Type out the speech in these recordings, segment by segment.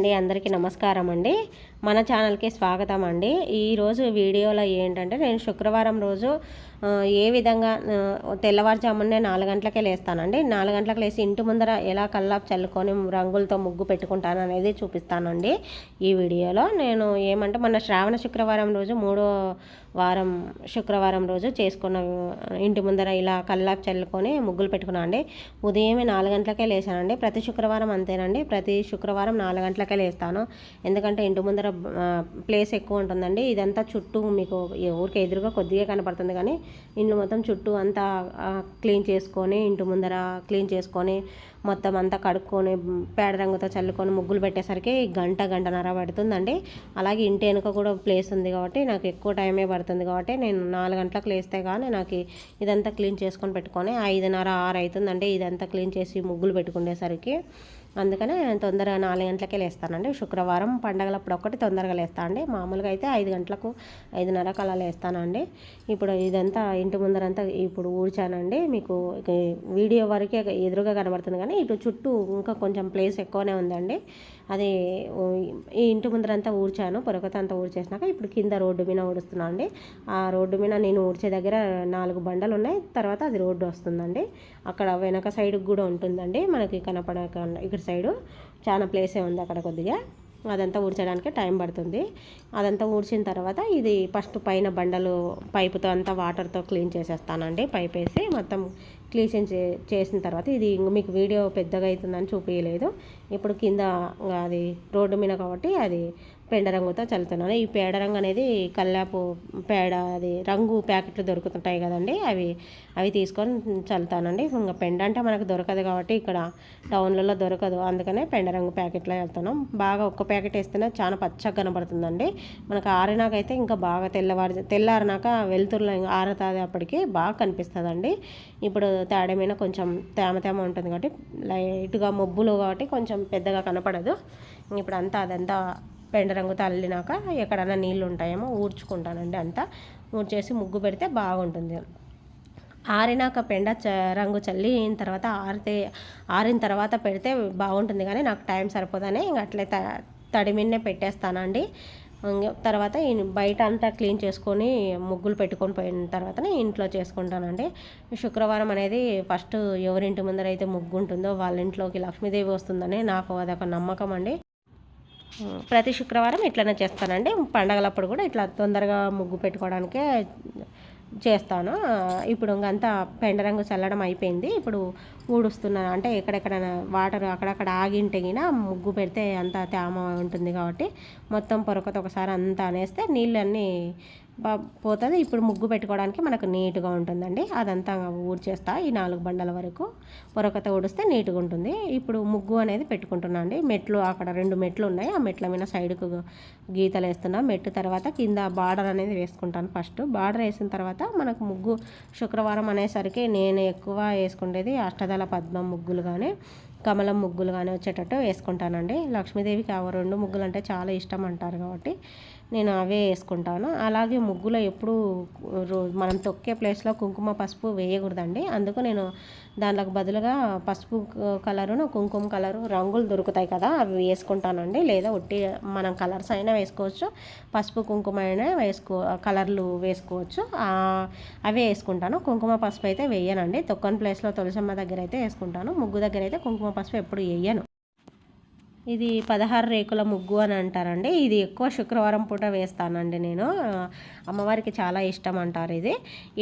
అండి. అందరికీ నమస్కారం అండి మన ఛానల్కి స్వాగతం అండి ఈరోజు వీడియోలో ఏంటంటే నేను శుక్రవారం రోజు ఏ విధంగా తెల్లవారుజామునే నాలుగు గంటలకే లేస్తానండి. నాలుగు గంటలకు లేచి ఇంటి ముందర ఎలా కల్లాపు చల్లుకొని రంగులతో ముగ్గు పెట్టుకుంటాను అనేది చూపిస్తానండి. ఈ వీడియోలో నేను ఏమంటే మన శ్రావణ శుక్రవారం రోజు మూడో వారం శుక్రవారం రోజు చేసుకున్న ఇంటి ముందర ఇలా కల్లాపు చల్లుకొని ముగ్గులు పెట్టుకున్నాను అండి. ఉదయమే నాలుగు గంటలకే లేచానండి ప్రతి శుక్రవారం అంతేనండి. ప్రతి శుక్రవారం నాలుగు గంటలకే లేస్తాను. ఎందుకంటే ఇంటి ముందర ప్లేస్ ఎక్కువ ఉంటుందండి. ఇదంతా చుట్టూ మీకు ఊరికి ఎదురుగా కొద్దిగా కనపడుతుంది కానీ ఇంట్లో మొత్తం చుట్టూ అంతా క్లీన్ చేసుకొని ఇంటి ముందర క్లీన్ చేసుకొని మొత్తం అంతా కడుక్కొని పేడ రంగుతో చల్లుకొని ముగ్గులు పెట్టేసరికి గంట గంటన్నర పడుతుందండి. అలాగే ఇంటి వెనుక కూడా ప్లేస్ ఉంది కాబట్టి నాకు ఎక్కువ టైమే పడుతుంది కాబట్టి నేను నాలుగు గంటలకు లేస్తే కానీ నాకు ఇదంతా క్లీన్ చేసుకొని పెట్టుకొని ఐదున్నర ఆరు అవుతుందండి. ఇదంతా క్లీన్ చేసి ముగ్గులు పెట్టుకునేసరికి. అందుకనే నేను తొందరగా నాలుగు గంటలకే లేస్తానండి. శుక్రవారం పండగలప్పుడు ఒక్కటి తొందరగా లేస్తాను అండి. మామూలుగా అయితే ఐదు గంటలకు ఐదున్నరకు అలా లేస్తానండి. ఇప్పుడు ఇదంతా ఇంటి ముందరంతా ఇప్పుడు ఊడ్చానండి. మీకు వీడియో వరకే ఎదురుగా కనబడుతుంది కానీ ఇటు చుట్టూ ఇంకా కొంచెం ప్లేస్ ఎక్కువనే ఉందండి. అది ఈ ఇంటి ముందరంతా ఊడ్చాను. పొరకత అంతా ఊడ్చేసినాక ఇప్పుడు కింద రోడ్డు మీద ఊడుస్తున్నాను అండి. ఆ రోడ్డు మీద నేను ఊడ్చే దగ్గర నాలుగు బండలు ఉన్నాయి. తర్వాత అది రోడ్డు వస్తుందండి. అక్కడ వెనక సైడ్కి కూడా ఉంటుందండి. మనకి కనపడక ఇక్కడ సైడు చాలా ప్లేసే ఉంది అక్కడ కొద్దిగా. అదంతా ఊడ్చడానికి టైం పడుతుంది. అదంతా ఊడ్చిన తర్వాత ఇది ఫస్ట్ పైన బండలు పైపుతో అంతా వాటర్తో క్లీన్ చేసేస్తానండి. పైప్ వేసి మొత్తం క్లీన్ చే చేసిన తర్వాత ఇది ఇంక మీకు వీడియో పెద్దగా అవుతుందని చూపించలేదు ఇప్పుడు కింద అది రోడ్డు మీద కాబట్టి అది పెండ రంగుతో చల్లుతున్నాను. ఈ పేడ రంగు అనేది కల్లాపు పేడ అది రంగు ప్యాకెట్లు దొరుకుతుంటాయి కదండి. అవి అవి తీసుకొని చల్లుతానండి. ఇంకా పెండ అంటే మనకు దొరకదు కాబట్టి ఇక్కడ టౌన్లలో దొరకదు. అందుకనే పెండ రంగు ప్యాకెట్లో వెళ్తున్నాం బాగా ఒక్క ప్యాకెట్ వేస్తేనే చాలా పచ్చగా కనబడుతుందండి. మనకు ఆరినాకైతే ఇంకా బాగా తెల్లవారు తెల్లారినాక వెలుతురులో ఆరతాది ఆరుతుంది అప్పటికి బాగా కనిపిస్తుందండి. ఇప్పుడు తేడమైన కొంచెం తేమ తేమ ఉంటుంది కాబట్టి లైట్గా మబ్బులు కాబట్టి కొంచెం పెద్దగా కనపడదు. ఇప్పుడు అంతా అదంతా పెండరంగు తల్లినాక ఎక్కడన్నా నీళ్ళు ఉంటాయేమో ఊడ్చుకుంటానండి అంతా. ఊడ్చేసి ముగ్గు పెడితే బాగుంటుంది. ఆరినాక పెండ చ రంగు చల్లిన తర్వాత ఆరితే ఆరిన తర్వాత పెడితే బాగుంటుంది కానీ నాకు టైం సరిపోదని ఇంక అట్లే త తడిమిన్నే పెట్టేస్తానండి. తర్వాత బయట అంతా క్లీన్ చేసుకొని ముగ్గులు పెట్టుకొని పోయిన తర్వాతనే ఇంట్లో చేసుకుంటానండి. శుక్రవారం అనేది ఫస్ట్ ఎవరింటి ముందర అయితే ముగ్గు ఉంటుందో వాళ్ళ ఇంట్లోకి లక్ష్మీదేవి వస్తుందని నాకు అదొక నమ్మకం అండి. ప్రతి శుక్రవారం ఇట్లనే చేస్తానండి. పండగలప్పుడు కూడా ఇట్లా తొందరగా ముగ్గు పెట్టుకోవడానికే చేస్తాను. ఇప్పుడు ఇంకంతా పెండ రంగు చల్లడం అయిపోయింది. ఇప్పుడు ఊడుస్తున్నాను అంటే ఎక్కడెక్కడ వాటర్ అక్కడక్కడ ఆగింటిగినా ముగ్గు పెడితే అంత తేమ ఉంటుంది కాబట్టి మొత్తం పొరకతో ఒకసారి అంతా అనేస్తే నీళ్ళన్నీ పోతుంది. ఇప్పుడు ముగ్గు పెట్టుకోవడానికి మనకు నీట్గా ఉంటుందండి. అదంతా ఊడ్చేస్తా ఈ నాలుగు బండల వరకు. పొరకత ఊడిస్తే నీట్గా ఉంటుంది. ఇప్పుడు ముగ్గు అనేది పెట్టుకుంటున్నా అండి. మెట్లు అక్కడ రెండు మెట్లు ఉన్నాయి. ఆ మెట్ల మీద సైడ్కు గీతలు వేస్తున్నా. మెట్టు తర్వాత కింద బార్డర్ అనేది వేసుకుంటాను ఫస్ట్. బార్డర్ వేసిన తర్వాత మనకు ముగ్గు శుక్రవారం అనేసరికి నేను ఎక్కువ వేసుకునేది అష్టదళ పద్మం ముగ్గులు కానీ కమలం ముగ్గులు కానీ వచ్చేటట్టు వేసుకుంటానండి. లక్ష్మీదేవికి ఆ రెండు ముగ్గులు అంటే చాలా ఇష్టం అంటారు కాబట్టి నేను అవే వేసుకుంటాను. అలాగే ముగ్గులో ఎప్పుడు రో- మనం తొక్కే ప్లేస్లో కుంకుమ పసుపు వేయకూడదండి. అందుకు నేను దానికి బదులుగా పసుపు కలరును కుంకుమ కలరు రంగులు దొరుకుతాయి కదా అవి వేసుకుంటానండి. లేదా ఒట్టి మనం కలర్స్ అయినా వేసుకోవచ్చు. పసుపు కుంకుమ అయినా వేసుకో కలర్లు వేసుకోవచ్చు. అవే వేసుకుంటాను. కుంకుమ పసుపు అయితే వేయనండి. తొక్కని ప్లేస్లో తులసమ్మ దగ్గర అయితే వేసుకుంటాను. ముగ్గు దగ్గర అయితే కుంకుమ పసుపు ఎప్పుడు వేయను. ఇది పదహారు రేకుల ముగ్గు అని అంటారండి. ఇది ఎక్కువ శుక్రవారం పూట వేస్తానండి నేను. అమ్మవారికి చాలా ఇష్టం అంటారు ఇది.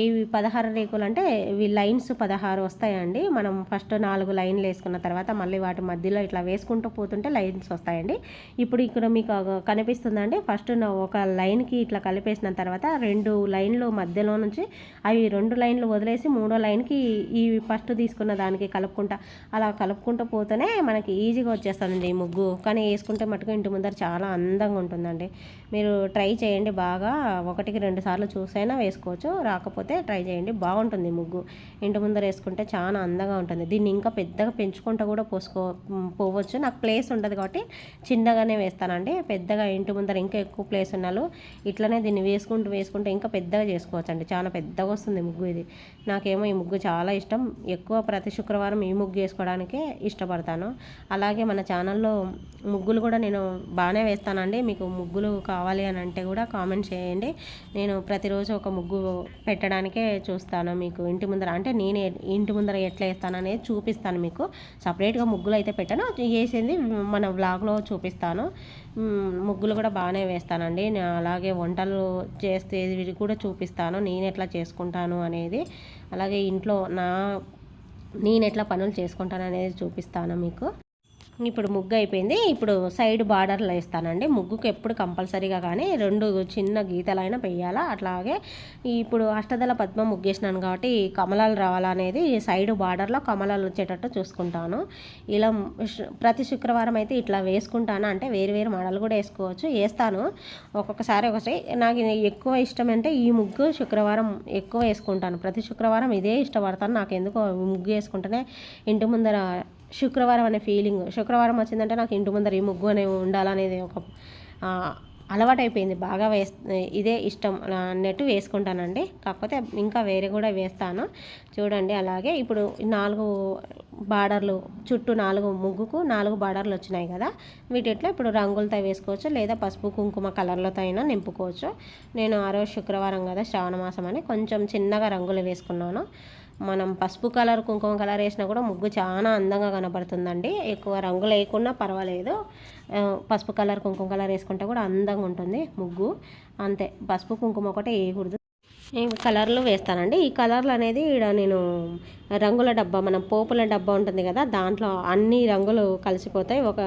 ఇవి పదహారు రేకులు అంటే ఇవి లైన్స్ పదహారు వస్తాయండి. మనం ఫస్ట్ నాలుగు లైన్లు వేసుకున్న తర్వాత మళ్ళీ వాటి మధ్యలో ఇట్లా వేసుకుంటూ పోతుంటే లైన్స్ వస్తాయండి. ఇప్పుడు ఇక్కడ మీకు కనిపిస్తుందండి. ఫస్ట్ ఒక లైన్కి ఇట్లా కలిపేసిన తర్వాత రెండు లైన్లు మధ్యలో నుంచి అవి రెండు లైన్లు వదిలేసి మూడో లైన్కి ఈ ఫస్ట్ తీసుకున్న దానికి కలుపుకుంటా. అలా కలుపుకుంటూ పోతేనే మనకి ఈజీగా వచ్చేస్తానండి ఈ ముగ్గు కానీ వేసుకుంటే మటుకు ఇంటి ముందర చాలా అందంగా ఉంటుందండి. మీరు ట్రై చేయండి బాగా. ఒకటికి రెండు సార్లు చూసైనా వేసుకోవచ్చు. రాకపోతే ట్రై చేయండి. బాగుంటుంది ముగ్గు. ఇంటి ముందర వేసుకుంటే చాలా అందంగా ఉంటుంది. దీన్ని ఇంకా పెద్దగా పెంచుకుంటూ కూడా పోసుకో పోవచ్చు. నాకు ప్లేస్ ఉండదు కాబట్టి చిన్నగానే వేస్తానండి. పెద్దగా ఇంటి ముందర ఇంకా ఎక్కువ ప్లేస్ ఉన్నాలు ఇట్లనే దీన్ని వేసుకుంటూ వేసుకుంటూ ఇంకా పెద్దగా చేసుకోవచ్చు అండి చాలా పెద్దగా వస్తుంది ముగ్గు ఇది. నాకేమో ఈ ముగ్గు చాలా ఇష్టం. ఎక్కువ ప్రతి శుక్రవారం ఈ ముగ్గు వేసుకోవడానికే ఇష్టపడతాను. అలాగే మన ఛానల్లో ముగ్గులు కూడా నేను బాగానే వేస్తానండి. మీకు ముగ్గులు కావాలి అని అంటే కూడా కామెంట్ చేయండి. నేను ప్రతిరోజు ఒక ముగ్గు పెట్టడానికే చూస్తాను మీకు ఇంటి ముందర. అంటే నేను ఇంటి ముందర ఎట్లా వేస్తాను అనేది చూపిస్తాను మీకు. సపరేట్గా ముగ్గులు అయితే పెట్టాను. వేసింది మన వ్లాగ్లో చూపిస్తాను. ముగ్గులు కూడా బాగానే వేస్తానండి. అలాగే వంటలు చేస్తే కూడా చూపిస్తాను. నేను ఎట్లా చేసుకుంటాను అనేది. అలాగే ఇంట్లో నా నేను ఎట్లా పనులు చేసుకుంటాను అనేది చూపిస్తాను మీకు. ఇప్పుడు ముగ్గు అయిపోయింది. ఇప్పుడు సైడ్ బార్డర్లు వేస్తానండి. ముగ్గుకు ఎప్పుడు కంపల్సరీగా కానీ రెండు చిన్న గీతలైనా వేయాలా అట్లాగే ఇప్పుడు అష్టదళ పద్మ ముగ్గేసినాను కాబట్టి కమలాలు రావాలనేది సైడ్ బార్డర్లో కమలాలు వచ్చేటట్టు చూసుకుంటాను. ఇలా ప్రతి శుక్రవారం అయితే ఇట్లా వేసుకుంటాను. అంటే వేరు వేరు మోడల్ కూడా వేసుకోవచ్చు. వేస్తాను. ఒక్కొక్కసారి ఒకసారి నాకు ఎక్కువ ఇష్టం అంటే ఈ ముగ్గు శుక్రవారం ఎక్కువ వేసుకుంటాను. ప్రతి శుక్రవారం ఇదే ఇష్టపడతాను. నాకు ఎందుకో ముగ్గు వేసుకుంటేనే ఇంటి ముందర శుక్రవారం అనే ఫీలింగ్. శుక్రవారం వచ్చిందంటే నాకు ఇంటి ముందర ఈ ముగ్గు అనే ఉండాలనేది ఒక అలవాటైపోయింది. బాగా వేస్ ఇదే ఇష్టం. అన్నట్టు వేసుకుంటానండి. కాకపోతే ఇంకా వేరే కూడా వేస్తాను. చూడండి అలాగే ఇప్పుడు నాలుగు బార్డర్లు చుట్టూ నాలుగు ముగ్గుకు నాలుగు బార్డర్లు వచ్చినాయి కదా. వీటిట్లో ఇప్పుడు రంగులతో వేసుకోవచ్చు లేదా పసుపు కుంకుమ కలర్లతో అయినా నింపుకోవచ్చు. నేను ఆ రోజు శుక్రవారం కదా శ్రావణ మాసం అని కొంచెం చిన్నగా రంగులు వేసుకున్నాను. మనం పసుపు కలర్ కుంకుమ కలర్ వేసినా కూడా ముగ్గు చాలా అందంగా కనబడుతుందండి ఎక్కువ రంగులు వేయకుండా పర్వాలేదు. పసుపు కలర్ కుంకుమ కలర్ వేసుకుంటే కూడా అందంగా ఉంటుంది ముగ్గు. అంతే. పసుపు కుంకుమ ఒకటే వేయకూడదు. కలర్లు వేస్తానండి. ఈ కలర్లు అనేది ఇక్కడ నేను రంగుల డబ్బా మనం పోపుల డబ్బా ఉంటుంది కదా దాంట్లో అన్ని రంగులు కలిసిపోతాయి. ఒక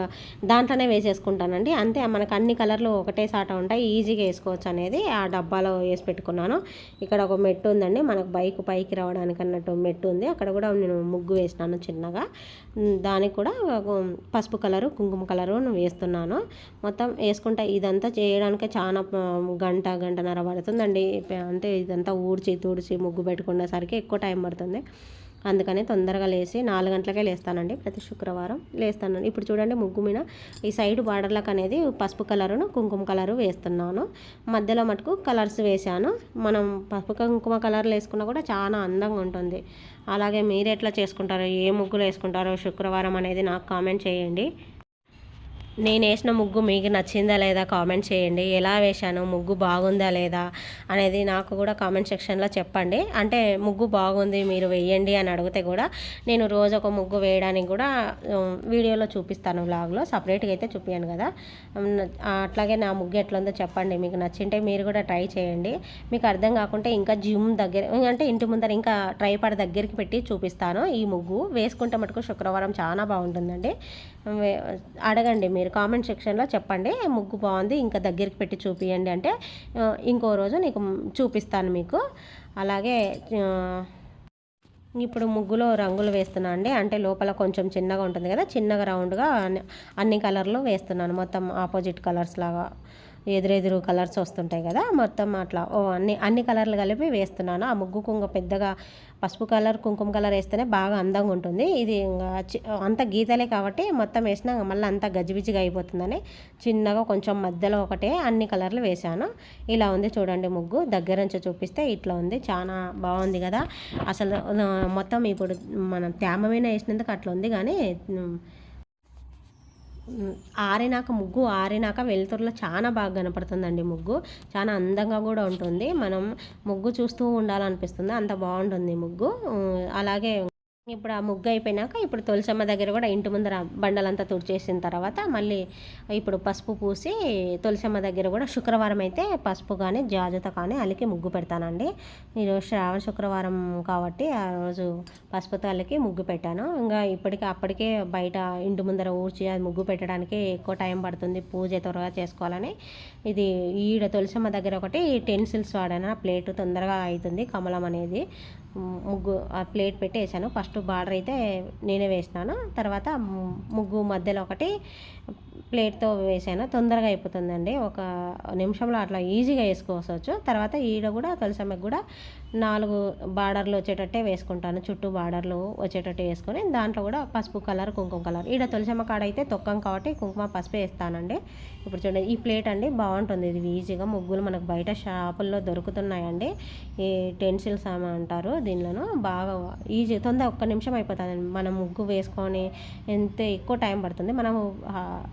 దాంట్లోనే వేసేసుకుంటానండి. అంతే మనకు అన్ని కలర్లు ఒకటే సాట ఉంటాయి. ఈజీగా వేసుకోవచ్చు అనేది ఆ డబ్బాలో వేసి పెట్టుకున్నాను. ఇక్కడ ఒక మెట్టు ఉందండి. మనకు బైక్ పైకి రావడానికి అన్నట్టు మెట్టు ఉంది. అక్కడ కూడా నేను ముగ్గు వేసినాను చిన్నగా. దానికి కూడా పసుపు కలరు కుంకుమ కలరు వేస్తున్నాను. మొత్తం వేసుకుంటా ఇదంతా చేయడానికి చాలా గంట గంటన్నర పడుతుందండి. అంటే ఇదంతా ఊడ్చి తుడిచి ముగ్గు పెట్టుకునేసరికి ఎక్కువ టైం పడుతుంది. అందుకని తొందరగా లేచి నాలుగు గంటలకే లేస్తానండి ప్రతి శుక్రవారం. లేస్తాను. ఇప్పుడు చూడండి ముగ్గు మీద ఈ సైడ్ బార్డర్లకు అనేది పసుపు కలరును కుంకుమ కలరు వేస్తున్నాను. మధ్యలో మటుకు కలర్స్ వేసాను మనం పసుపు కుంకుమ కలర్లు వేసుకున్నా కూడా చాలా అందంగా ఉంటుంది. అలాగే మీరు ఎట్లా చేసుకుంటారో ఏ ముగ్గులు వేసుకుంటారో శుక్రవారం అనేది నాకు కామెంట్ చేయండి. నేను వేసిన ముగ్గు మీకు నచ్చిందా లేదా కామెంట్ చేయండి. ఎలా వేశాను? ముగ్గు బాగుందా లేదా? అనేది నాకు కూడా కామెంట్ సెక్షన్లో చెప్పండి. అంటే ముగ్గు బాగుంది మీరు వేయండి అని అడిగితే కూడా నేను రోజు ఒక ముగ్గు వేయడానికి కూడా వీడియోలో చూపిస్తాను వ్లాగ్లో సపరేట్గా అయితే చూపించాను కదా. అట్లాగే నా ముగ్గు ఎట్లుందో చెప్పండి. మీకు నచ్చింటే మీరు కూడా ట్రై చేయండి. మీకు అర్థం కాకుంటే ఇంకా జిమ్ దగ్గర అంటే ఇంటి ముందర ఇంకా ట్రైపాడ్ దగ్గరికి పెట్టి చూపిస్తాను ఈ ముగ్గు. వేసుకుంటే మటుకు శుక్రవారం చాలా బాగుంటుందండి. అడగండి మీరు కామెంట్ సెక్షన్లో చెప్పండి ముగ్గు బాగుంది ఇంకా దగ్గరికి పెట్టి చూపియండి అంటే ఇంకో రోజు నీకు చూపిస్తాను మీకు. అలాగే ఇప్పుడు ముగ్గులో రంగులు వేస్తున్నా అండి. అంటే లోపల కొంచెం చిన్నగా ఉంటుంది కదా చిన్నగా రౌండ్గా అన్ని కలర్లు వేస్తున్నాను. మొత్తం ఆపోజిట్ కలర్స్ లాగా. ఎదురెదురు కలర్స్ వస్తుంటాయి కదా మొత్తం అట్లా. ఓ అన్ని అన్ని కలర్లు కలిపి వేస్తున్నాను. ఆ ముగ్గు కుంగ పెద్దగా పసుపు కలర్ కుంకుమ కలర్ వేస్తేనే బాగా అందంగా ఉంటుంది. ఇది అంత గీతలే కాబట్టి మొత్తం వేసినా మళ్ళీ అంత గజిబిజిగా అయిపోతుందని చిన్నగా కొంచెం మధ్యలో ఒకటే అన్ని కలర్లు వేశాను. ఇలా ఉంది చూడండి ముగ్గు. దగ్గర నుంచి చూపిస్తే ఇట్లా ఉంది. చాలా బాగుంది కదా. అసలు మొత్తం ఇప్పుడు మనం తేమ మీద వేసినందుకు అట్లా ఉంది కానీ ఆరినాక ముగ్గు ఆరినాక వెలుతురులో చాలా బాగా కనపడుతుందండి ముగ్గు. చాలా అందంగా కూడా ఉంటుంది. మనం ముగ్గు చూస్తూ ఉండాలనిపిస్తుంది. అంత బాగుంటుంది ముగ్గు. అలాగే ఇప్పుడు ఆ ముగ్గు అయిపోయినాక ఇప్పుడు తులసమ్మ దగ్గర కూడా ఇంటి ముందర బండలంతా తుడిచేసిన తర్వాత మళ్ళీ ఇప్పుడు పసుపు పూసి తులసమ్మ దగ్గర కూడా శుక్రవారం అయితే పసుపు కానీ జాజత కానీ అలికి ముగ్గు పెడతానండి. ఈరోజు శ్రావణ శుక్రవారం కాబట్టి ఆ రోజు పసుపుతో అలికి ముగ్గు పెట్టాను. ఇంకా ఇప్పటికే అప్పటికే బయట ఇంటి ముందర ఊడ్చి అది ముగ్గు పెట్టడానికి ఎక్కువ టైం పడుతుంది. పూజ త్వరగా చేసుకోవాలని. ఇది ఈడ తులసమ్మ దగ్గర ఒకటి టెన్సిల్స్ వాడాను ప్లేట్ తొందరగా అవుతుంది కమలం అనేది. ముగ్గు ఆ ప్లేట్ పెట్టి వేసాను ఫస్ట్ బార్డర్ అయితే నేనే వేసినాను. తర్వాత ముగ్గు మధ్యలో ఒకటి ప్లేట్తో వేసాను. తొందరగా అయిపోతుందండి. ఒక నిమిషంలో అట్లా ఈజీగా వేసుకోవచ్చు. తర్వాత ఈడ కూడా తులసమ్మకి కూడా నాలుగు బార్డర్లు వచ్చేటట్టే వేసుకుంటాను. చుట్టూ బార్డర్లు వచ్చేటట్టు వేసుకొని దాంట్లో కూడా పసుపు కలర్ కుంకుమ కలర్. ఈడ తులసమ్మ కాడ అయితే తొక్కం కాబట్టి కుంకుమ పసుపు వేస్తానండి. ఇప్పుడు చూడండి ఈ ప్లేట్ అండి బాగుంటుంది. ఇది ఈజీగా ముగ్గులు మనకు బయట షాపుల్లో దొరుకుతున్నాయండి. ఈ టెన్సిల్స్ అంటారు దీనిలో బాగా ఈజీ తొందర ఒక్క నిమిషం అయిపోతుంది మనం ముగ్గు వేసుకొని ఎంత ఎక్కువ టైం పడుతుంది. మనం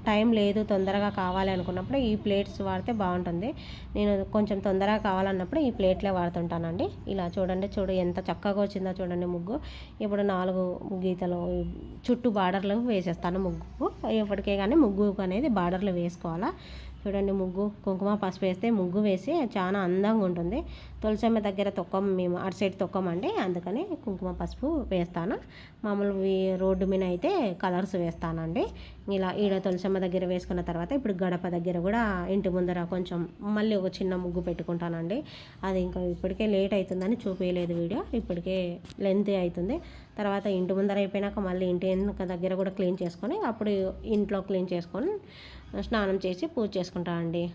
టైం టైం లేదు తొందరగా కావాలి అనుకున్నప్పుడు ఈ ప్లేట్స్ వాడితే బాగుంటుంది. నేను కొంచెం తొందరగా కావాలన్నప్పుడు ఈ ప్లేట్లే వాడుతుంటానండి. ఇలా చూడండి చూడు ఎంత చక్కగా వచ్చిందో చూడండి ముగ్గు. ఇప్పుడు నాలుగు గీతలు చుట్టూ బార్డర్లు వేసేస్తాను ముగ్గు ఇప్పటికే కానీ ముగ్గు అనేది బార్డర్లు వేసుకోవాలా? చూడండి ముగ్గు కుంకుమ పసుపు వేస్తే ముగ్గు వేసి చాలా అందంగా ఉంటుంది. తులసమ్మ దగ్గర తొక్కం మేము అటు సైడ్ తొక్కమండి. అందుకని కుంకుమ పసుపు వేస్తాను. మామూలు రోడ్డు మీద అయితే కలర్స్ వేస్తానండి. ఇలా ఈడ తులసమ్మ దగ్గర వేసుకున్న తర్వాత ఇప్పుడు గడప దగ్గర కూడా ఇంటి ముందర కొంచెం మళ్ళీ ఒక చిన్న ముగ్గు పెట్టుకుంటానండి. అది ఇంకా ఇప్పటికే లేట్ అవుతుందని చూపించలేదు వీడియో. ఇప్పటికే లెంత్ అవుతుంది తర్వాత ఇంటి ముందర అయిపోయినాక మళ్ళీ ఇంటి వెనుక దగ్గర కూడా క్లీన్ చేసుకొని అప్పుడు ఇంట్లో క్లీన్ చేసుకొని స్నానం చేసి పూజ చేసుకుంటానండి.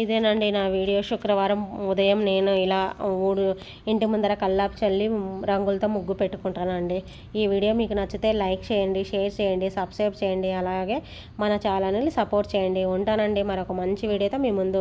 ఇదేనండి నా వీడియో. శుక్రవారం ఉదయం నేను ఇలా ఊడు ఇంటి ముందర కల్లాపు చల్లి రంగులతో ముగ్గు పెట్టుకుంటానండి. ఈ వీడియో మీకు నచ్చితే లైక్ చేయండి షేర్ చేయండి సబ్స్క్రైబ్ చేయండి. అలాగే మన ఛానల్ని సపోర్ట్ చేయండి. ఉంటానండి మరొక మంచి వీడియోతో మీ ముందు